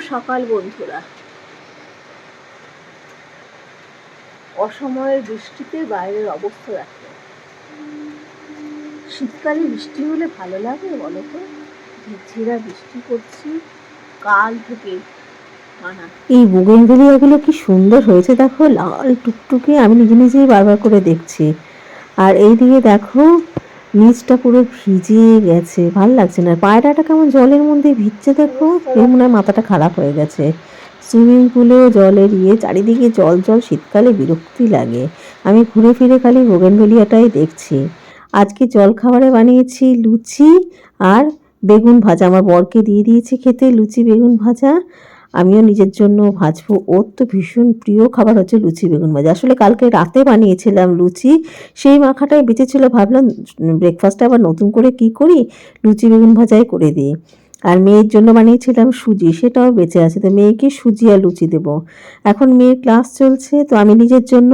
সকাল, বন্ধুরা। অসময়ের বৃষ্টিতে বাইরের অবস্থা দেখো। শীতকালে বৃষ্টি হলে ভালো লাগে বলো তো? ঝিরঝিরা বৃষ্টি করছি, কাল থেকে এই বুগেনভেলিয়াগুলো কি সুন্দর হয়েছে দেখো, লাল টুকটুকে আমি নিজে নিজেই বারবার করে দেখছি। আর এইদিকে দেখো নিচটা পুরো ভিজে গেছে, ভালো লাগছে না। পায়রাটা কেমন জলের মধ্যে ভিজছে দেখো? মনে হয় মাথাটা খারাপ হয়ে গেছে। সুইমিং পুলেও জলের ইয়ে চারিদিকে জল জল, শীতকালে বিরক্তি লাগে। আমি ঘুরে ফিরে খালি বোগেনভেলিয়াটাই দেখছি। আজকে জল খাবারে বানিয়েছি লুচি আর বেগুন ভাজা। আমার বরকে দিয়ে দিয়েছি খেতে লুচি বেগুন ভাজা। আমিও নিজের জন্য ভাজবো। ওর তো ভীষণ প্রিয় খাবার হচ্ছে লুচি বেগুন ভাজা। আসলে কালকে রাতে বানিয়েছিলাম লুচি। সেই মাখাটাই বেঁচেছিল। ভাবলাম ব্রেকফাস্টটা আবার নতুন করে কি করি? লুচি বেগুন ভাজাই করে দিই। আর মেয়ের জন্য বানিয়েছিলাম সুজি, সেটাও বেঁচে আছে। তো মেয়েকে সুজি আর লুচি দেবো। এখন মেয়ের ক্লাস চলছে, তো আমি নিজের জন্য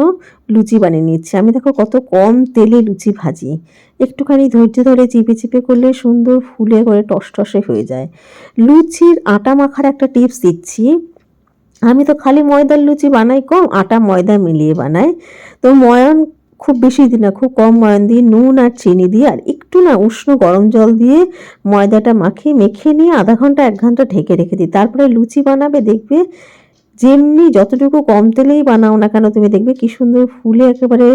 লুচি বানিয়ে নিচ্ছি। আমি দেখো কত কম তেলে লুচি ভাজি। একটুখানি ধৈর্য ধরে চিপে চিপে করলে সুন্দর ফুলে করে টসটসে হয়ে যায়। লুচির আটা মাখার একটা টিপস দিচ্ছি। আমি তো খালি ময়দার লুচি বানাই, কম আটা ময়দা মিলিয়ে বানাই। তো ময়ন খুব বেশি দিই না, খুব কম ময়ন দিয়ে নুন আর চিনি দিয়ে আর একটু না উষ্ণ গরম জল দিয়ে ময়দাটা মাখিয়ে, মেখে নিয়ে আধা ঘণ্টা, এক ঘণ্টা ঢেকে রেখে দিই। তারপরে লুচি বানাবে, দেখবে যেমনি যতটুকু কম তেলেই বানাও না কেন, তুমি দেখবে কি সুন্দর ফুলে একেবারে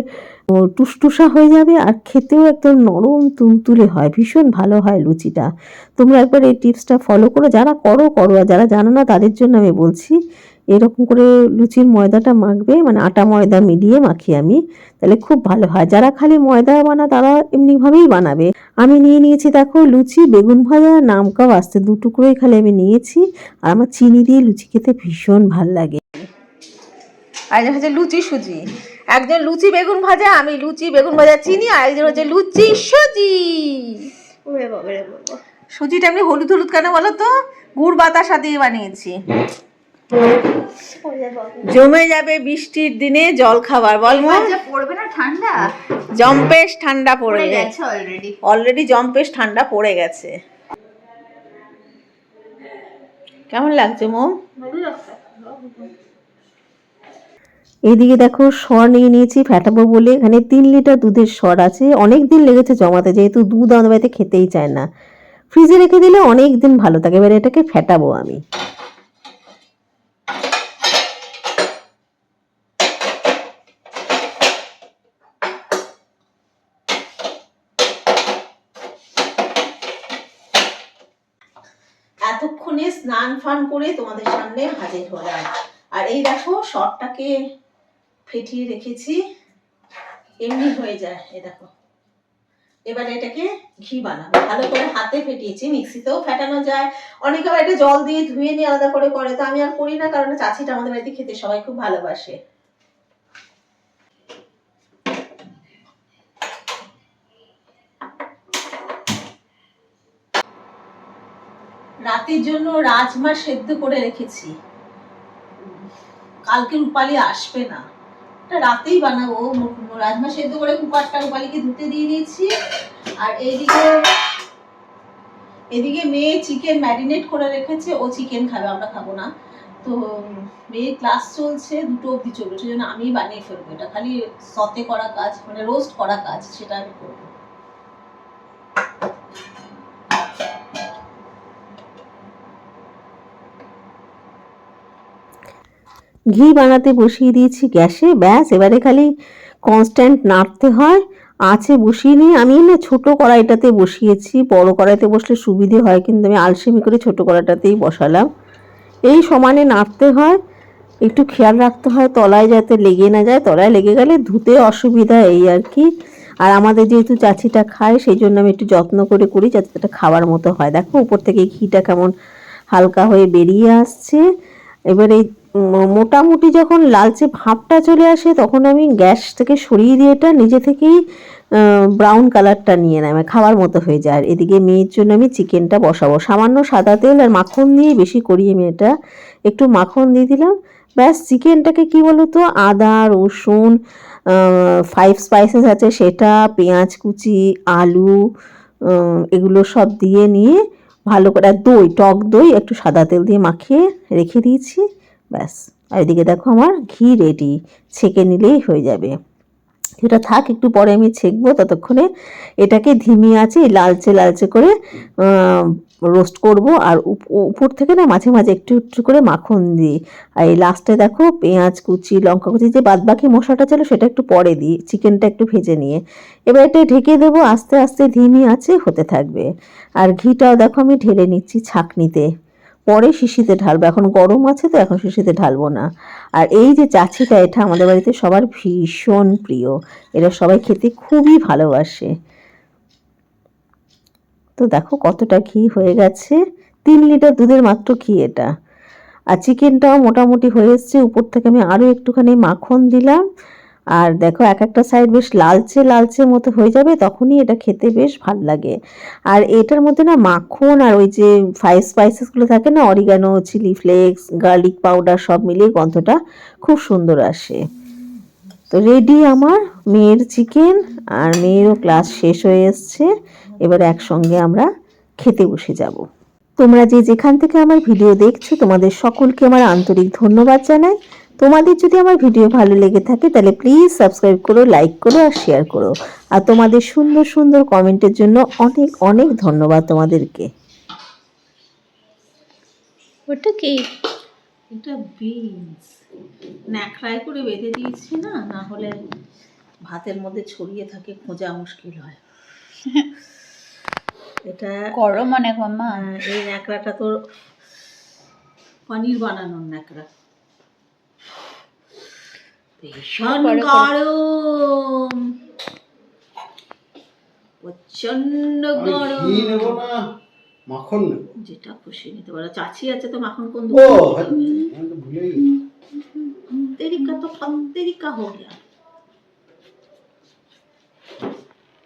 টুসটুসা হয়ে যাবে আর খেতেও একদম নরম তুলতুলে হয়। ভীষণ ভালো হয় লুচিটা। তোমরা একবার এই টিপসটা ফলো করো। যারা করো করো। আর যারা জানো না, তাদের জন্য আমি বলছি এরকম করে লুচির ময়দাটা মাখবে মানে আটা ময়দা মিলিয়ে মাখি আমি। তাহলে খুব ভালো হয়। যারা খালি ময়দা বানা তারা এমনিভাবেই বানাবে। আমি নিয়ে নিয়েছি দেখো লুচি বেগুন ভাজা নামকাও আসতে দু টুকরোই খালি আমি নিয়েছি। আর আমার চিনি দিয়ে লুচি খেতে ভীষণ ভালো লাগে। আর হচ্ছে লুচি সুজি। একজন লুচি বেগুন ভাজা আমি লুচি বেগুন ভাজা চিনি আর একজন হচ্ছে লুচি সুজি। সুজিটা এমনি হলুদ হলুদ কেন বলো তো? গুড় বাতাসা দিয়ে বানিয়েছি। জমে যাবে বৃষ্টির দিনে জল খাবার। বল পড়বে না ঠান্ডা? জম্পেশ ঠান্ডা পড়ে গেছে। অলরেডি অলরেডি জম্পেশ ঠান্ডা পড়ে গেছে। কেমন লাগছে মোম ভালো লাগছে এইদিকে দেখো সর নিয়ে নিয়েছি ফ্যাটাবো বলে। এখানে তিন লিটার দুধের সর আছে। অনেক দিন লেগেছে জমাতে যেহেতু দুধ আমাদের বাড়িতে খেতেই চায় না। ফ্রিজে রেখে দিলে অনেক দিন ভালো থাকে। এবার এটাকে ফ্যাটাবো আমি। এতক্ষণে স্নান ফান করে তোমাদের সামনে হাজির হলাম। আর এই দেখো, শর্টটাকে ফেটিয়ে রেখেছি। এমনি হয়ে যায়, এই দেখো। এবার এটাকে ঘি বানাবো। ভালো করে হাতে ফেটিয়েছি, মিক্সিতেও ফেটানো যায়। অনেকে আবার এটা জল দিয়ে ধুয়ে নিয়ে আলাদা করে করে। তো আমি আর করি না, কারণ চাচিটা আমাদের বাড়িতে খেতে সবাই খুব ভালোবাসে। রাতের জন্য রাজমা সেদ্ধ করে রেখেছি। কালকে রূপালি আসবে না। রাতেই বানাবো। রাজমা সেদ্ধ করে কুকারটা রূপালিকে ধুতে দিয়ে দিয়েছি। আর এইদিকে, এদিকে মেয়ে চিকেন ম্যারিনেট করে রেখেছে। ও চিকেন খাবে, আমরা খাব না। তো মেয়ের ক্লাস চলছে, দুটো অবধি চলবে। সেই জন্য আমি বানিয়ে ফেলব। এটা খালি সতে করা কাজ মানে রোস্ট করা কাজ, সেটা আমি করব। ঘি বানাতে বসিয়ে দিয়েছি গ্যাসে, ব্যাস, এবারে খালি কনস্ট্যান্ট নাড়তে হয়। আছে বসিয়ে নিয়ে, আমি না ছোট কড়াইটাতে বসিয়েছি, বড় কড়াইতে বসলে সুবিধে হয়, কিন্তু আমি আলসেমি করে ছোট কড়াইটাতেই বসালাম। এই সমানে নাড়তে হয়, একটু খেয়াল রাখতে হয়, তলায় যাতে লেগে না যায়, তলায় লেগে গেলে ধুতে অসুবিধা এই আর কি। আর আমাদের যেহেতু চাচিটা খায়, সেই জন্য আমি একটু যত্ন করে করি, যাতে এটা খাবার মতো হয়। দেখো, উপর থেকে ঘিটা কেমন হালকা হয়ে বেরিয়ে আসছে। এবার মোটামুটি যখন লালচে ভাবটা চলে আসে, তখন আমি গ্যাস থেকে সরিয়ে দিয়ে এটা নিজে থেকেই ব্রাউন কালারটা নিয়ে নেয়। মানে খাবার মতো হয়ে যায়। আর এদিকে মেয়ের জন্য আমি চিকেনটা বসাবো। সামান্য সাদা তেল আর মাখন দিয়ে বেশি করি আমি এটা। একটু মাখন দিয়ে দিলাম। ব্যাস, চিকেনটাকে কি বলতো? আদা, রসুন ফাইভ স্পাইসেস আছে সেটা, পেঁয়াজ কুচি, আলু এগুলো সব দিয়ে নিয়ে ভালো করে দই, টক দই একটু সাদা তেল দিয়ে মাখিয়ে রেখে দিয়েছি। ব্যাস। আর এদিকে দেখো আমার ঘি রেডি ছেঁকে নিলেই হয়ে যাবে। এটা থাক, একটু পরে আমি ছেঁকবো, ততক্ষণে এটাকে ধিমি আছে লালচে লালচে করে রোস্ট করব। আর উপ- উপর থেকে না মাঝে মাঝে একটু একটু করে মাখন দিই। আর এই লাস্টে দেখো পেঁয়াজ, কুচি, লঙ্কা কুচি, যে বাদবাকি মশলাটা ছিল সেটা একটু পরে দিই চিকেনটা একটু ভেজে নিয়ে। এবার এটা ঢেকে দেবো, আস্তে আস্তে ধিমি আছে হতে থাকবে। আর ঘিটাও দেখো আমি ঢেলে নিচ্ছি ছাঁকনিতে। পরে শিশিতে ঢালবো। এখন গরম আছে তো, এখন শিশিতে ঢালবো না। আর এই যে চাচিটা, এটা আমাদের বাড়িতে সবার ভীষণ প্রিয়। এরা সবাই খেতে খুবই ভালোবাসে। তো দেখো কতটা ঘি হয়ে গেছে। তিন লিটার দুধের মাত্র ঘি এটা। আর চিকেনটাও মোটামুটি হয়ে এসছে। উপর থেকে আমি আরও একটুখানি মাখন দিলাম। আর দেখো এক একটা সাইড বেশ লালচে লালচে মতো হয়ে যাবে, তখনই এটা খেতে বেশ ভালো লাগে। আর এটার মধ্যে না মাখন আর ওই যে ফ্রাই স্পাইসেসগুলো থাকে না oregano chilli flakes garlic powder সব মিলিয়ে গন্ধটা খুব সুন্দর আসে। তো রেডি আমার মেয়ের চিকেন আর মেয়েরও ক্লাস শেষ হয়ে এসছে। এবার একসঙ্গে আমরা খেতে বসে যাব। তোমরা যে যেখান থেকে আমার ভিডিও দেখছ, তোমাদের সকলকে আমার আন্তরিক ধন্যবাদ জানাই। তোমাদের যদি আমার ভিডিও ভালো লেগে থাকে তাহলে প্লিজ সাবস্ক্রাইব করো লাইক করো আর শেয়ার করো। আর তোমাদের সুন্দর সুন্দর কমেন্টের জন্য অনেক অনেক ধন্যবাদ তোমাদেরকে। ওটা কি? এটা বিনস ন্যাকড়ায় করে বেঁধে দিয়েছি না না হলে ভাতের মধ্যে ছড়িয়ে থাকে খোঁজা মুশকিল হয়। এটা গরম অনেক মাম্মা এই ন্যাকড়াটা তোর পনির বানানোর ন্যাকড়া। ভীষণ গরম। প্রচণ্ড গরম ঘি নেব না মাখন নেব। যেটা খুশি নিতে পারো। চাচি আছে তো মাখন কোন ও হ্যাঁ, হো গেল।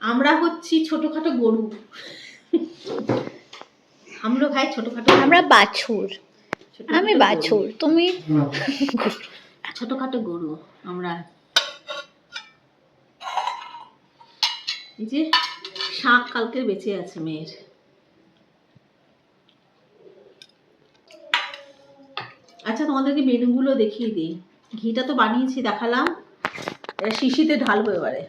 আমরা হচ্ছি ছোটখাটো গরু। আমরা ভাই ছোটখাটো আমরা বাছুর। আমি বাছুর। তুমি ছোটখাটো গরু আমরা। এই যে শাক কালকে বেঁচে আছে মেয়ের। আচ্ছা তোমাদেরকে মেনুগুলো দেখিয়ে দিই। ঘিটা তো বানিয়েছি, দেখালাম। এটা শিশিতে ঢালবো এবারে।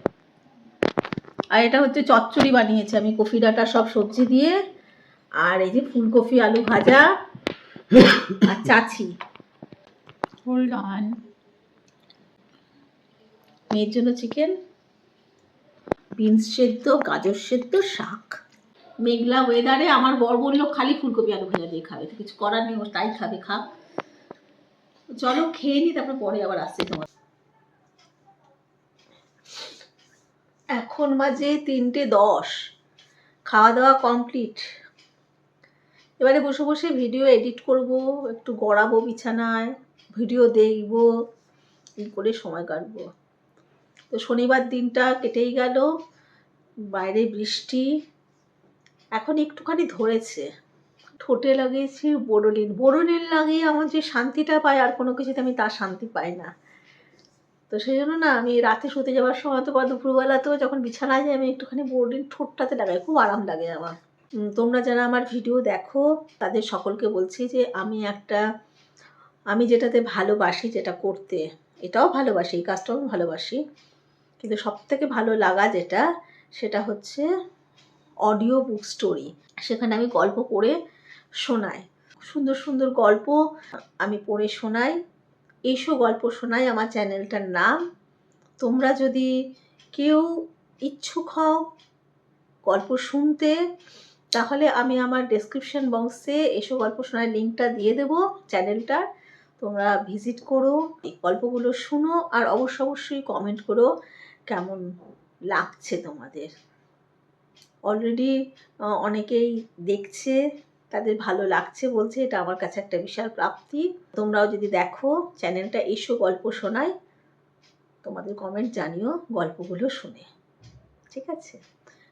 আর এটা হচ্ছে চচ্চড়ি বানিয়েছি, আমি কফি ডাটা সব সবজি দিয়ে। আর এই যে ফুলকপি, আলু ভাজা আর চাছি। হোল্ড অন মেয়ের জন্য চিকেন, বিনস সেদ্ধ, গাজর সেদ্ধ, শাক। মেঘলা ওয়েদারে আমার বর বলল, খালি ফুলকপি আলু ভাজা দিয়ে খাবে কিছু করার নেই তাই খাবে, খা। চলো খেয়ে নি, তারপর পরে আবার আসছি তোমার এখন বাজে তিনটে দশ। খাওয়া দাওয়া কমপ্লিট। এবারে বসে বসে ভিডিও এডিট করব, একটু গড়াবো বিছানায়, ভিডিও দেখব, এই করে সময় কাটবো। তো শনিবার দিনটা কেটেই গেল, বাইরে বৃষ্টি, এখন একটুখানি ধরেছে। ঠোঁটে লাগিয়েছি, বোরোলিন বোরোলিন লাগিয়ে আমার যে শান্তিটা পাই, আর কোনো কিছুতে আমি তার শান্তি পাই না। তো সেই জন্য না, আমি রাতে শুতে যাওয়ার সময় তো বা দুপুরবেলাতেও যখন বিছানায় যাই, আমি একটুখানি বোরোলিন ঠোঁটটাতে লাগাই, খুব আরাম লাগে আমার। তোমরা যারা আমার ভিডিও দেখো, তাদের সকলকে বলছি যে, আমি একটা, আমি যেটাতে ভালোবাসি যেটা করতে, এটাও ভালোবাসি, এই কাজটাও ভালোবাসি। কিন্তু সব থেকে ভালো লাগা যেটা, সেটা হচ্ছে অডিও বুক স্টোরি সেখানে আমি গল্প পড়ে শোনাই। সুন্দর সুন্দর গল্প আমি পড়ে শোনাই। এইসব গল্প শোনাই আমার চ্যানেলটার নাম। তোমরা যদি কেউ ইচ্ছুক হও গল্প শুনতে, তাহলে আমি আমার ডেসক্রিপশন বক্সে এসব গল্প শোনার লিঙ্কটা দিয়ে দেবো চ্যানেলটার। তোমরা ভিজিট করো গল্পগুলো শুনো আর অবশ্য অবশ্যই কমেন্ট করো। কেমন লাগছে তোমাদের? অলরেডি অনেকেই দেখছে, তাদের ভালো লাগছে বলছে, এটা আমার কাছে একটা বিশাল প্রাপ্তি। তোমরাও যদি দেখো, চ্যানেলটা এসো গল্প শোনায়, তোমাদের কমেন্ট জানিও, গল্পগুলো শুনে। ঠিক আছে?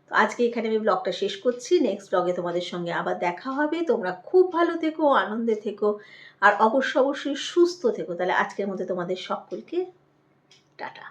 তো আজকে এখানে আমি ব্লগটা শেষ করছি। নেক্সট ব্লগে তোমাদের সঙ্গে আবার দেখা হবে। তোমরা খুব ভালো থেকো, আনন্দে থেকো, আর অবশ্য অবশ্যই সুস্থ থেকো। তাহলে আজকের মধ্যে তোমাদের সকলকে টাটা।